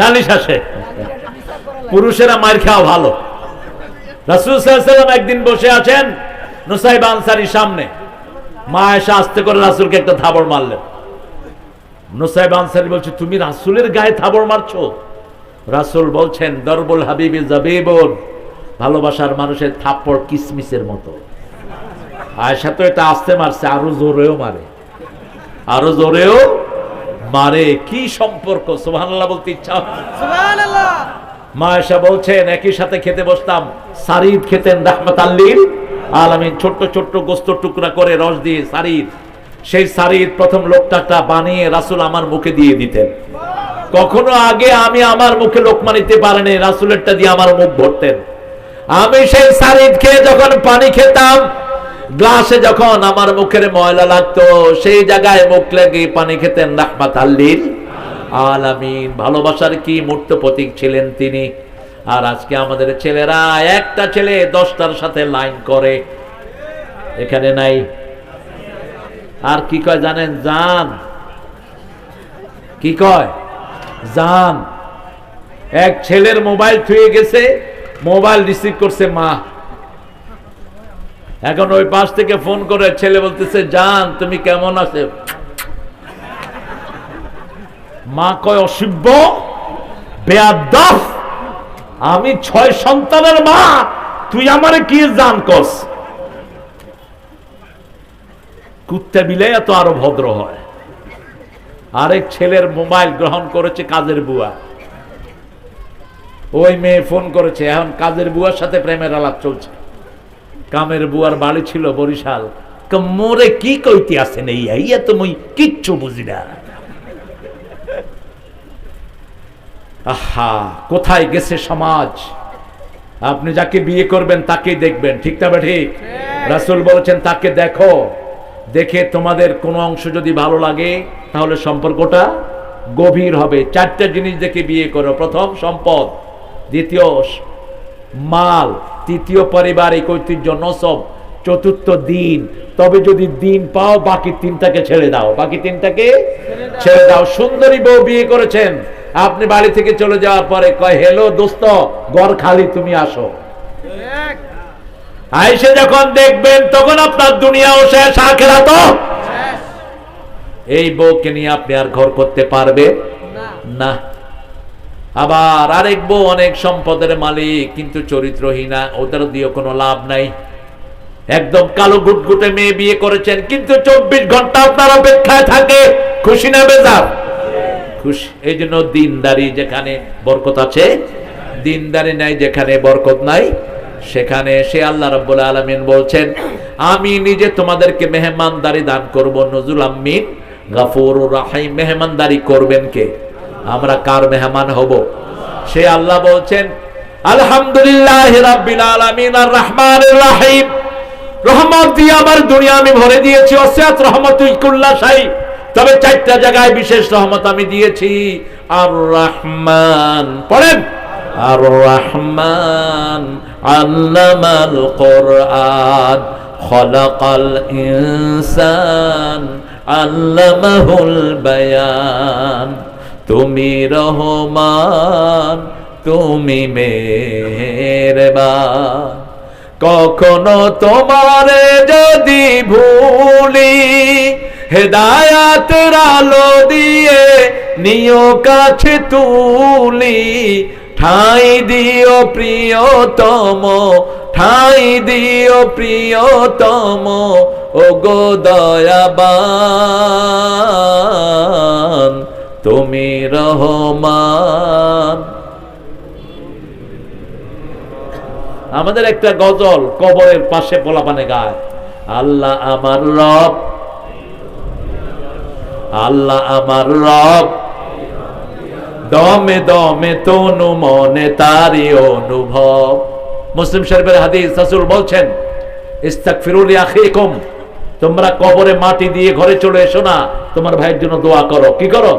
নালিশ আসে। পুরুষেরা মার খাওয়া ভালো। রাসুল একদিন বসে আছেন নুসাইব আনসারির সামনে। মা এসে আস্তে করে রাসুলকে একটা থাবড় মারলেন। নুসাইব আনসারি বলছে, তুমি রাসুলের গায়ে থাবড় মারছো? রাসুল বলছেন, দরবুল হাবিবি জাবিবুল ভালোবাসার মানুষের থাপ্পড় কিসমিসের মতো। আয়সা তো এটা আস্তে মারছে, আরও জোরেও মারে। আরও জোরেও মারে কি সম্পর্ক? সুবহানাল্লাহ বলতে ইচ্ছা হয়। মা এসা বলছেন একই সাথে খেতে বসতাম। সারিদ খেতেন রাহমাত আল্লিল আলামিন। ছোট্ট ছোট্ট গোস্ত টুকরা করে রস দিয়ে সারিদ। সেই সারিদ প্রথম লোকটাটা বানিয়ে রাসুল আমার মুখে দিয়ে দিতেন। কখনো আগে আমি আমার মুখে লোকমা নিতে পারিনি রাসুলেরটা দিয়ে আমার মুখ ভরতেন। আমি সেই সারিদ খেয়ে যখন পানি খেতাম গ্লাসে যখন আমার মুখের ময়লা লাগতো, সেই জায়গায় মুখ লেগে পানি খেতেন রাহমাত আল্লিল আলামিন। ভালোবাসার কি মূর্ত প্রতীক ছিলেন তিনি? আর আজকে আমাদের ছেলেরা একটা ছেলে দশটার সাথে লাইন করে। এখানে নাই। আর কি কয় জানেন? জান। কি কয়? জান। এক ছেলের মোবাইল থুয়ে গেছে, মোবাইল রিসিভ করছে মা। এখন ওই পাশ থেকে ফোন করে ছেলে বলতেছে, জান, তুমি কেমন আছো? মা কয় অসিব্য বেয়াদব, আমি ছয় সন্তানের মা, তুই আমারে কি জান কস? কুত্তা বিলাই তো আরও ভদ্র হয়। আরেক ছেলের মোবাইল গ্রহণ করেছে কাজের বুয়া। ওই মেয়ে ফোন করেছে, এখন কাজের বুয়ার সাথে প্রেমের আলাপ চলছে। কামের বুয়ার বাড়ি ছিল বরিশাল। মোরে কি কইতে আসেন এই? ইয়া তো মুই কিচ্ছু বুঝি না। আহা কোথায় গেছে সমাজ? আপনি যাকে বিয়ে করবেন তাকেই দেখবেন ঠিক না ঠিক। রাসুল বলেছেন তাকে দেখো। দেখে তোমাদের কোনো অংশ যদি ভালো লাগে তাহলে সম্পর্কটা গভীর হবে। চারটা জিনিস দেখে বিয়ে করো। প্রথম সম্পদ দ্বিতীয় মাল তৃতীয় পারিবারিক ঐতিহ্য নসব চতুর্থ দিন। তবে যদি দিন পাও বাকি তিনটাকে ছেড়ে দাও। বাকি তিনটাকে ছেড়ে দাও। সুন্দরী বউ বিয়ে করেছেন। আপনি বাড়ি থেকে চলে যাওয়ার পরে কয় হেলো দোস্ত ঘর খালি তুমি আসো। আইসে যখন দেখবেন তখন আপনার দুনিয়াও শেষ আখেরা তো এই বউকে নিয়ে আপনি আর ঘর করতে পারবে না। আবার আরেক বউ অনেক সম্পদের মালিক, কিন্তু চরিত্রহীনা, ওদের দিয়ে কোনো লাভ নাই। একদম কালো গুটগুটে মেয়ে বিয়ে করেছেন, কিন্তু চব্বিশ ঘণ্টা আপনার অপেক্ষায় থাকে। খুশি না বেজার? খুশি। এই জন্য দিনদারি যেখানে বরকত আছে, দিনদারি নাই যেখানে বরকত নাই, সেখানে সে আল্লাহ রাব্বুল আলামিন বলছেন, আমি নিজে তোমাদেরকে মেহমানদারি দান করব নজুল আমিন গাফুর রাহিম, মেহমানদারি করবেন কে? আমরা কার মেহমান হব? সে আল্লাহ বলছেন, আলহামদুলিল্লাহ রাব্বিল আলামিন, আর রহমত দিয়ে আমার দুনিয়া আমি ভরে দিয়েছি অসিয়াত রহমত কুল্লা শাই। তবে চারটা জায়গায় বিশেষ রহমত আমি দিয়েছি। আর রহমান, পড়েন। আর রহমান, আল্লামাল কোরআন, খলাকাল ইনসান, আল্লামাহুল বায়ান। তুমি রহমান, তুমি মেহেরবান। কখনো তোমারে যদি ভুলি, হেদায়াতের আলো দিয়ে নিও কাছে তুলি। ঠাই দিও প্রিয়তম, ঠাই দিও প্রিয়তম ও গো দয়াবান। তুমি রহমান। আমাদের একটা গজল কবরের পাশে পোলাপানে গায়, আল্লাহ আমার রব। আল্লাহ আমার রব। দমে দমে তনু মনে তারি অনুভব। মুসলিম শরীফের হাদিস রাসূল বলছেন ইস্তাগফিরুল আখিকুম তোমরা কবরে মাটি দিয়ে ঘরে চলে এসো না, তোমার ভাইয়ের জন্য দোয়া করো। কি করো?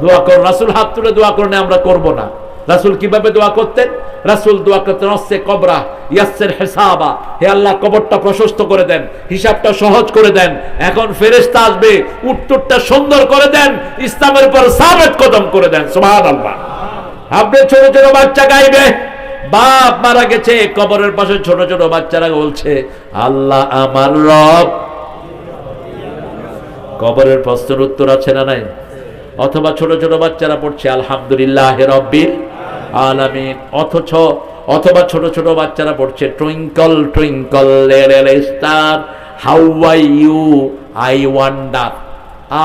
দোয়া করো, রাসূল হাত তুলে দোয়া করলে আমরা করব না। রাসূল কীভাবে দোয়া করতেন? রাসূল দোয়া করতেন, অস্তে কবরা, ইয়াসসির হিসাবা। হে আল্লাহ, কবরটা প্রশস্ত করে দেন, হিসাবটা সহজ করে দেন। এখন ফেরেশতা আসবে, উত্তরটা সুন্দর করে দেন, ইসলামের উপর সাবেত কদম করে দেন। সুবহানাল্লাহ। আপনি ছোট ছোট বাচ্চা গাইবে। বাপ মারা গেছে, কবরের পাশে ছোট ছোট বাচ্চারা বলছে, আল্লাহ আমার রব। কবরের প্রশ্নের উত্তর আছে না নাই? অথবা ছোট ছোট বাচ্চারা পড়ছে, আলহামদুলিল্লাহ রব্বির আলামিন। অথচ, অথবা ছোট ছোট বাচ্চারা পড়ছে, twinkle twinkle star, how I you? I wonder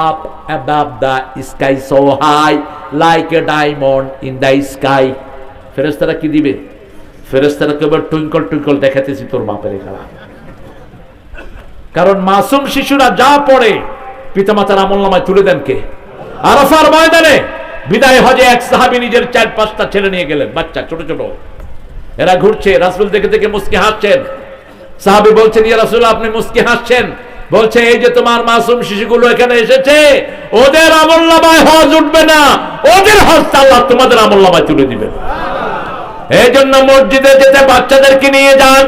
up above the sky so high, like a diamond in the sky. ফেরেস্তারা কি দিবে? ফেরেস্তারা কেবল টুইঙ্কল টুইঙ্কল দেখাতেছি তোর বাপের খেলা। কারণ মাসুম শিশুরা যা পড়ে, পিতামাতার আমল নামায় তুলে দেন কে? আরাফার ময়দানে বিদায় হজে এক সাহাবী নিজের চার পাঁচটা ছেলে নিয়ে গেলেন, বাচ্চা, ছোট ছোট। এরা ঘুরছে, রাসুল দেখে দেখে মুস্কি হাসছেন। সাহাবী বলছেন, ইয়া রাসুল, আপনি মুস্কি হাসছেন? বলছে, এই যে তোমার মাসুম শিশুগুলো এখানে এসেছে, ওদের আমল নামায় হজ উঠবে না, ওদের হজ আল্লাহ তোমাদের আমল নামায় তুলে দিবেন। এই জন্য মসজিদে যেতে বাচ্চাদেরকে নিয়ে যান।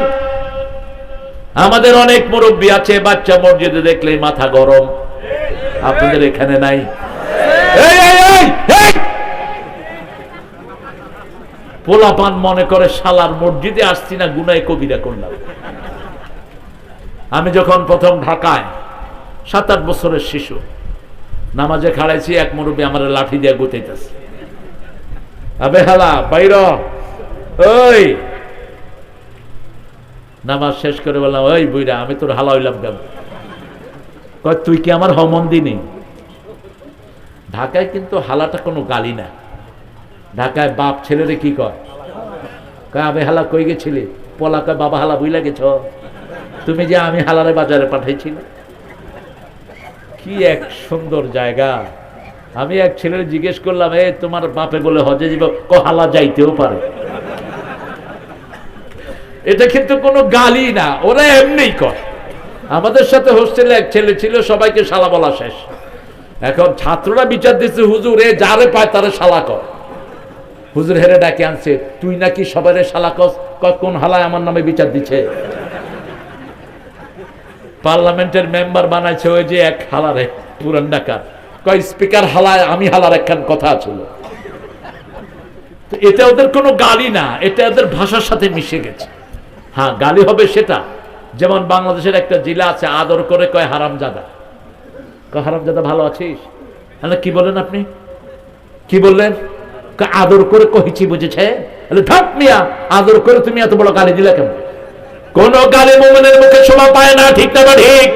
আমাদের অনেক মুরব্বী আছে, বাচ্চা মসজিদে দেখলেই মাথা গরম। আপনাদের এখানে নাই এই, এই, এই, এই! পোলাপান মনে করে শালার মসজিদে আসছি না, গুনায় কবিরা করলাম। আমি যখন প্রথম ঢাকায় সাত আট বছরের শিশু, নামাজে খাড়াইছি, এক মুরব্বী আমার লাঠি দিয়ে গুতাইতেছে। আবে হালা, বাইর ওই! নামাজ শেষ করে বললাম, ওই বুইরা, আমি তোর হালা হইলাম কেন? তুই কি আমার হমন্দি নেই? ঢাকায় কিন্তু হালাটা কোনো গালি না। ঢাকায় বাপ ছেলেরে কি কয়? কয় আবে হালা কই গেছিলি? পলা কয়, বাবা হালা বুইলা গেছ? তুমি যে আমি হালারে বাজারে পাঠাইছিলে? কি এক সুন্দর জায়গা। আমি এক ছেলের জিজ্ঞেস করলাম, এ, তোমার বাপে বলে হজে যাব, ক হালা যাইতেও পারে? এটা কিন্তু কোনো গালি না, ওরা এমনিই কয়। আমাদের সাথে হোস্টেলে এক ছেলে ছিল, সবাইকে শালা বলা শেষ। এখন ছাত্ররা বিচার দিচ্ছে হুজুর, এ যারে পায়, তারে শালা কর হুজুর হেরে ডাকে আনছে, তুই নাকি সবারে শালা কস? কয়, কোন হালায় আমার নামে বিচার দিচ্ছে পার্লামেন্টের মেম্বার বানাইছে ওই যে এক হালারে, পুরান ডাকার কয়, স্পিকার হালায়, আমি হালার একখান কথা ছিল এটা ওদের কোনো গালি না, এটা ওদের ভাষার সাথে মিশে গেছে। হ্যাঁ গালি হবে সেটা। যেমন বাংলাদেশের একটা জেলা আছে, আদর করে কয়, হারামজাদা। কয়, হারামজাদা ভালো আছিস? কি বলেন আপনি? কি বললেন? আদর করে কহিছি, বুঝেছে? তাহলে মিয়া, আদর করে তুমি এত বড় গালি দিলে কেমন? কোন গালি মোমেনের মুখে শোভা পায় না, ঠিক না ঠিক?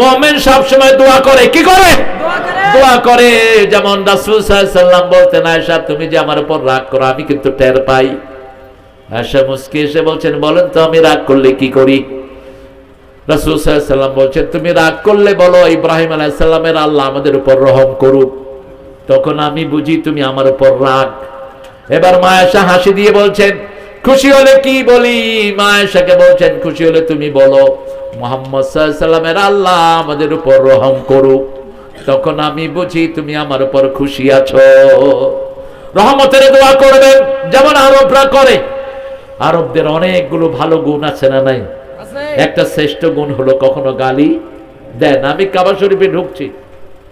মোমেন সব সময় দোয়া করে, কি করে? দোয়া করে। যেমন রাসূল সাল্লাম বলতেন, আয়েশা, তুমি যে আমার উপর রাগ করো, আমি কিন্তু টের পাই। আয়েশা মুস্কি এসে বলছেন, বলেন তো, আমি রাগ করলে কি করি? রাসূল সাল্লাম বলছেন, তুমি রাগ করলে বলো, ইব্রাহিম আলাইহিসসালামের আল্লাহ আমাদের উপর রহম করুক। তখন আমি বুঝি তুমি আমার উপর রাগ। এবার মায়াশা হাসি দিয়ে বলছেন খুশি হলে কি বলি? মায়াশাকে বলছেন খুশি হলে তুমি বলো মোহাম্মদ সাল্লামের আল্লাহ আমাদের উপর রহম করুক। তখন আমি বুঝি তুমি আমার উপর খুশি আছো। রহমতের দোয়া করবেন যেমন আরবরা করে। আরবদের অনেকগুলো ভালো গুণ আছে না নাই? একটা শ্রেষ্ঠ গুণ হলো কখনো গালি দেন আমি কাবা শরীফে ঢুকছি।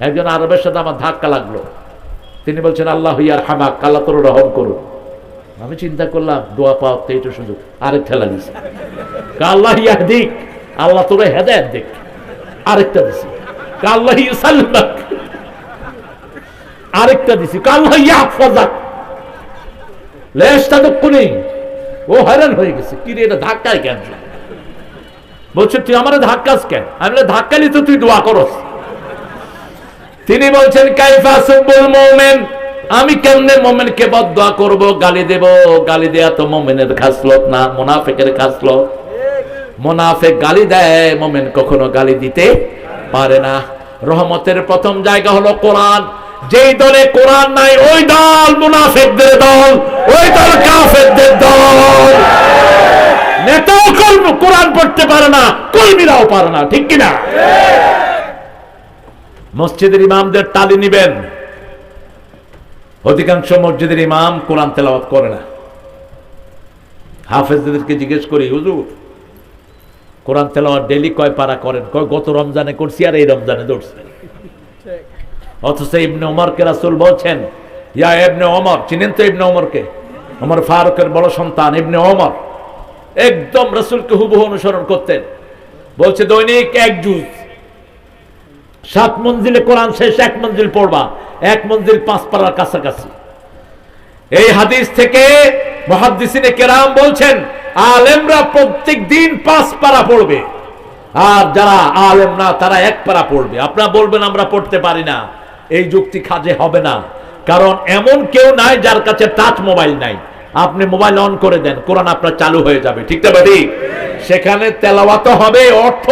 একজন আরবের সাথে আমার ধাক্কা লাগল। তিনি বলছেন আল্লাহ ইয়ার হামাক আল্লাহ তোর রহম করুন আমি চিন্তা করলাম দোয়া পাওয়া তো এইটা সুযোগ। আরেক ঠেলা দিছে। আল্লাহ ইয়া দিক আল্লাহ তোরে হেদায়ত দিক। আরেকটা দিছি। আল্লাহ ইউসাল্লাক আরেকটা দিছি। আল্লাহ ইয়াহফাজাক। লেশটা দুঃখ নেই। ও হয়রান হয়ে গেছে। কি রে এটা ধাক্কায় কেন? বলছে তুই আমার ধাক্কাস কেন? আমি বললাম, ধাক্কালি তো তুই দোয়া করস। তিনি বলছেন, কাইফা সুবুল মুমিন। আমি কেমনে মোমেনকে বদদোয়া করব? গালি দেব। গালি দেয়া তো মোমেনের খাসলত না, মুনাফিকের খাসলত। মুনাফিক গালি দেয়, মোমেন কখনো গালি দিতে পারে না। রহমতের প্রথম জায়গা হলো কোরআন। যেই দলে কোরআন নাই, ওই দল মুনাফিকদের দল, ওই দল কাফেরদের দল। নেতাও কোরআন পড়তে পারে না, কর্মীরাও পারে না, ঠিক কিনা? মসজিদের ইমামদের তালি নিবেন। অধিকাংশ মসজিদের ইমাম কোরআন তেলাওয়াত করে না। হাফেজদেরকে জিজ্ঞেস করি, হুজুর, কোরআন তেলাওয়াত ডেলি কয় পারা করেন? কয়, গত রমজানে করছি আর এই রমজানে ধরছে অথচ ইবনে ওমরকে রাসূল বলছেন, ইয়া ইবনে ওমর চিনেন তো ইবনে ওমরকে ওমর ফারুকের বড় সন্তান, ইবনে ওমর একদম রাসূলকে হুবহু অনুসরণ করতেন। বলছে, দৈনিক এক জুজ। সাত মঞ্জিলে কোরআন শেষ, এক মঞ্জিল পড়বা, এক মঞ্জিল পাঁচ পাড়ার কাছাকাছি। এই হাদিস থেকে মহাদ্দিসিনে কেরাম বলছেন, আলেমরা প্রত্যেক দিন পাঁচ পারা পড়বে। আর যারা আলেম না, তারা এক পারা পড়বে। আপনারা বলবেন, আমরা পড়তে পারি না। এই যুক্তি খাজে হবে না। কারণ এমন কেউ নাই যার কাছে টাচ মোবাইল নাই। আপনি মোবাইল অন করে দেন, কোরআন আপনার চালু হয়ে যাবে। ঠিক না ঠিক সেখানে তেলাওয়াত হবে, অর্থ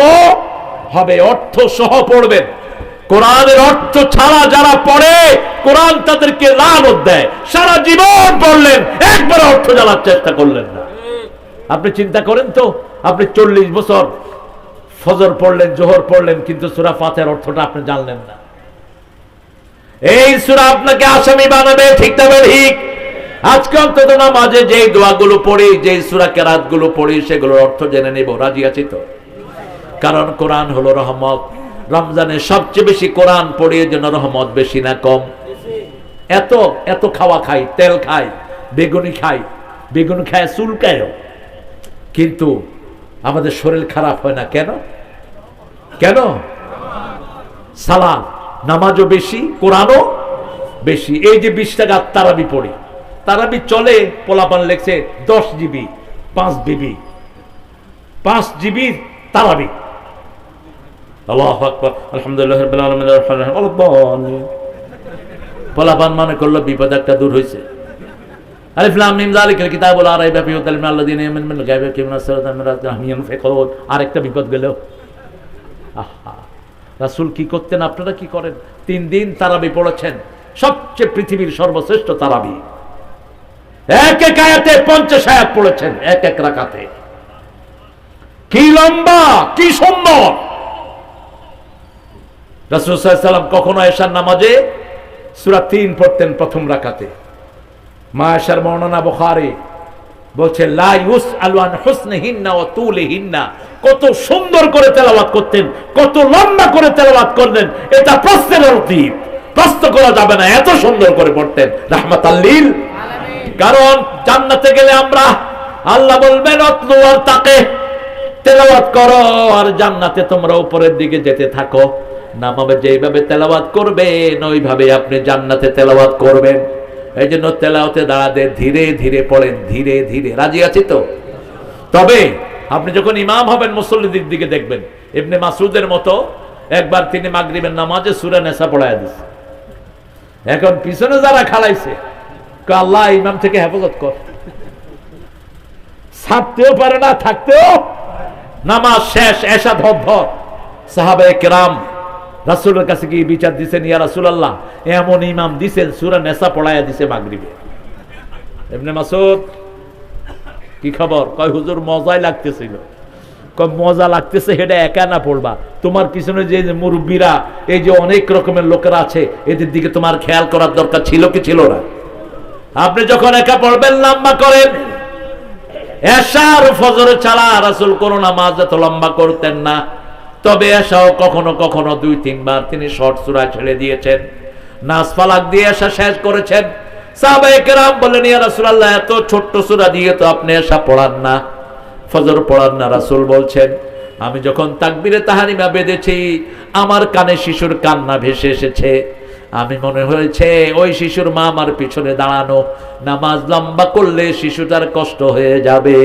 হবে অর্থ সহ পড়বেন। কোরআনের অর্থ ছাড়া যারা পড়ে, কোরআন তাদেরকে লানত দেয়। সারা জীবন পড়লেন একবার অর্থ জানার চেষ্টা করলেন না। আপনি চিন্তা করেন তো, আপনি চল্লিশ বছর ফজর পড়লেন, জোহর পড়লেন, কিন্তু সুরা ফাতের অর্থটা আপনি জানলেন না। এই সুরা আপনাকে আসামি বানাবে, ঠিক তবে ঠিক আজকে অন্তত নামাজে যেই দোয়াগুলো পড়ি, যেই সুরা কেরাতগুলো পড়ি, সেগুলোর অর্থ জেনে নেব। রাজি আছি তো? কারণ কোরআন হলো রহমত। রমজানে সবচেয়ে বেশি কোরআন পড়িয়ে জন্য রহমত বেশি না কম। এত এত খাওয়া খাই, তেল খাই, বেগুনি খাই, বেগুনি খায় চুলকায়ও কিন্তু আমাদের শরীর খারাপ হয় না কেন? কেন? সালাম নামাজও বেশি, কোরআনও বেশি। এই যে বিশ টাকা তারাবি পড়ি, তারাবি চলে, পোলাপান লেখছে দশ জিবি, পাঁচ জিবি পাঁচ জিবি তারাবি। আল্লাহ আকবার, আলহামদুলিল্লাহ করল বিপদ একটা দূর হয়েছে মিম বিপদ গেল। আহা, রাসূল কি করতেন? আপনারা কি করেন? তিন দিন তারাবি পড়েছেন। সবচেয়ে পৃথিবীর সর্বশ্রেষ্ঠ তারাবি। এক এক আয়াতে পঞ্চাশ আয়াত পড়েছেন, এক এক রাকাতে। কি লম্বা, কি সুন্দর! রাসূল সাল্লাল্লাহু আলাইহি সাল্লাম কখনো এশার নামাজে সূরা 3 পড়তেন প্রথম রাকাতে। মায়াশার বর্ণনা বুখারী বলছে লা ইউসআলু আন হুসনিহিন্না ওয়া তুলিহিন্না। কত সুন্দর করে তেলাওয়াত করতেন কত লম্বা করে তেলাওয়াত করতেন এটা প্রশ্নের অতীত। প্রশ্ন করা যাবে না এত সুন্দর করে পড়তেন। রাহমাতাল্লিল কারণ জান্নাতে গেলে আমরা আল্লাহ বলবেন অতলু আর তাকে তেলাওয়াত করো আর জান্নাতে তোমরা উপরের দিকে যেতে থাকো। নামাবে যেইভাবে তেলাওয়াত করবেন, ওইভাবে আপনি জান্নাতে তেলাওয়াত করবেন। এই জন্য তেলাওতে দাঁড়াতে ধীরে ধীরে পড়েন, ধীরে ধীরে। রাজি আছি তো? তবে আপনি যখন ইমাম হবেন মুসল্লিদের দিকে দেখবেন এমনি মাসুদের মতো একবার তিনি মাগরিবের নামাজে সুরা নেশা পড়ায় দিচ্ছে এখন পিছনে যারা খালাইছে আল্লাহ, ইমাম থেকে হেফাজত কর। ছাড়তেও পারে না, থাকতেও নামাজ শেষ এসা ধর ধর সাহাবে কেরাম রাসুলের কাছে কি বিচার দিছেন? ইয়া রাসুল আল্লাহ এমন ইমাম দিছেন, সুরা নেশা পড়াইয়া দিছে মাগরিবে। এমনি মাসুদ কি খবর? কয়, হুজুর, মজাই লাগতেছিল। কয়, মজা লাগতেছে সেটা একা না পড়বা। তোমার পিছনে যে মুরব্বীরা, এই যে অনেক রকমের লোকেরা আছে, এদের দিকে তোমার খেয়াল করার দরকার ছিল কি ছিল না? আপনি যখন একা পড়বেন, লম্বা করেন। এশার ফজরে ছাড়া রাসুল কোন নামাজ এত লম্বা করতেন না। তবে এশাও কখনো কখনো দুই, তিনবার তিনি শর্ট সুরা ছেড়ে দিয়েছেন। নাচ ফালাক দিয়ে এসা শেষ করেছেন। এত ছোট্ট দিয়ে তো আপনি পড়ান না। ফজর পড়ান না বলছেন। আমি যখন তাকবীরে তাহারিমা বেঁধেছি, আমার কানে শিশুর কান্না ভেসে এসেছে। আমি মনে হয়েছে ওই শিশুর মা আমার পিছনে দাঁড়ানো। নামাজ লম্বা করলে শিশুটার কষ্ট হয়ে যাবে।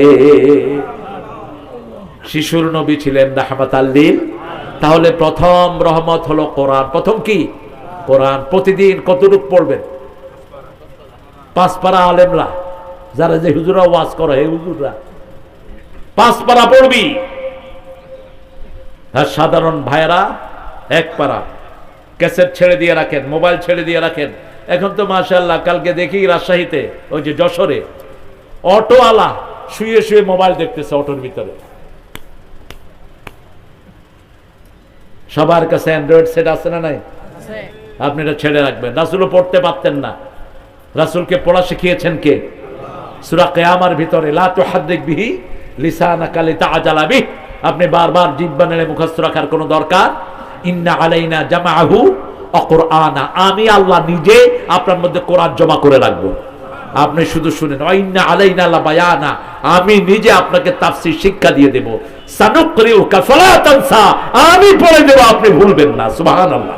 শিশুর নবী ছিলেন রাহমাত আল্লিল তাহলে প্রথম রহমত হলো কোরআন। প্রথম কি? কোরআন। প্রতিদিন কতটুক পড়বেন? পাঁচ পারা আলেমরা, যারা যে হুজুরা ওয়াজ করে, হে হুজুররা পাঁচ পারা পড়বি। আর সাধারণ ভাইয়েরা এক পারা ক্যাসেট ছেড়ে দিয়ে রাখেন, মোবাইল ছেড়ে দিয়ে রাখেন। এখন তো মাশাল্লাহ কালকে দেখি রাজশাহীতে, ওই যে যশোরে, অটোওয়ালা শুয়ে শুয়ে মোবাইল দেখতেছে অটোর ভিতরে। সবার কাছে অ্যান্ড্রয়েড সেট আছে না নাই? আপনি এটা ছেড়ে রাখবেন। রাসুলও পড়তে পারতেন না। রাসুলকে পড়া শিখিয়েছেন কে? সূরা কিয়ামার ভিতরে লা তুহাদ্দিক বিহি লিসানাকা লিতাআজালা বিহি। আপনি বারবার জিহ্বা নেড়ে মুখস্থ রাখার কোনো দরকার? ইন্না আলাইনা জামাআহু ওয়া কুরআনা আমি আল্লাহ নিজে আপনার মধ্যে কোরআন জমা করে রাখব। আপনি শুধু শুনেন, ওয়াইন্না আলাইনা লাবায়ানা আমি নিজে আপনাকে তাফসীর শিক্ষা দিয়ে দেব। সানুকরিউকা ফালা তানসা। আমি পড়ে দেব, আপনি ভুলবেন না, সুবহানাল্লাহ।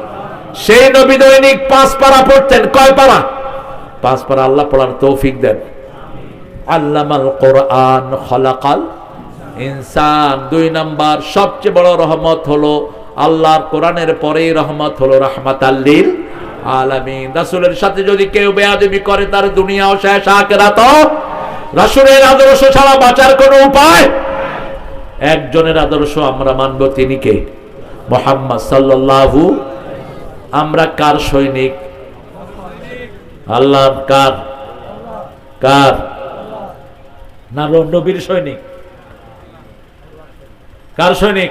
সেই নবী দৈনিক পাঁচ পারা পড়তেন, কয় পারা? পাঁচ পারা আল্লাহ পড়ার তৌফিক দেন। আল্লামাল কোরআন খলাকাল ইনসান। দুই নাম্বার, সবচেয়ে বড় রহমত হলো আল্লাহর কোরআনের পরেই রহমত হলো রাহমাত আল্লিল আলামিন। রাসূলের সাথে যদি কেউ বেয়াদবি করে, তার দুনিয়াও শেষ আখিরাত রাসূলের আদর্শ ছাড়া বাঁচার কোনো উপায়? একজনের আদর্শ আমরা মানব, তিনি কে? মোহাম্মদ সাল্লাল্লাহু। আমরা কার সৈনিক? আল্লাহ কার? কার? না নবীর সৈনিক। কার সৈনিক?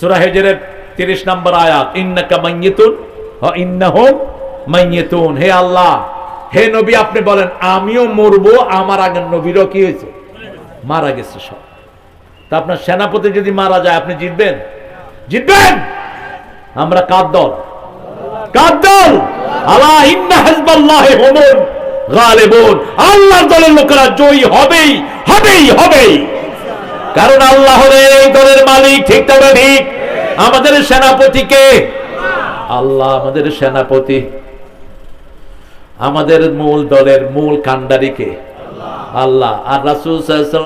সূরা হিজরের 30 নম্বর আয়াত, ইন্নাকা মাইয়িতুন হে আল্লাহ, হে নবী, আপনি বলেন, আমিও মরবো, আমার আগের নবীরও কি হয়েছে? মারা গেছে সব। তা আপনার সেনাপতি যদি মারা যায়, আপনি জিতবেন? জিতবেন! আমরা কার দল? কার দল? আল্লাহর দলের লোকেরা জয়ী হবেই হবেই হবেই। কারণ আল্লাহ এই দলের মালিক ঠিক আমাদের সেনাপতি কে আল্লাহ আমাদের সেনাপতি আমাদের মূল দলের মূল কান্ডারিকে আল্লাহ। আর রাসূল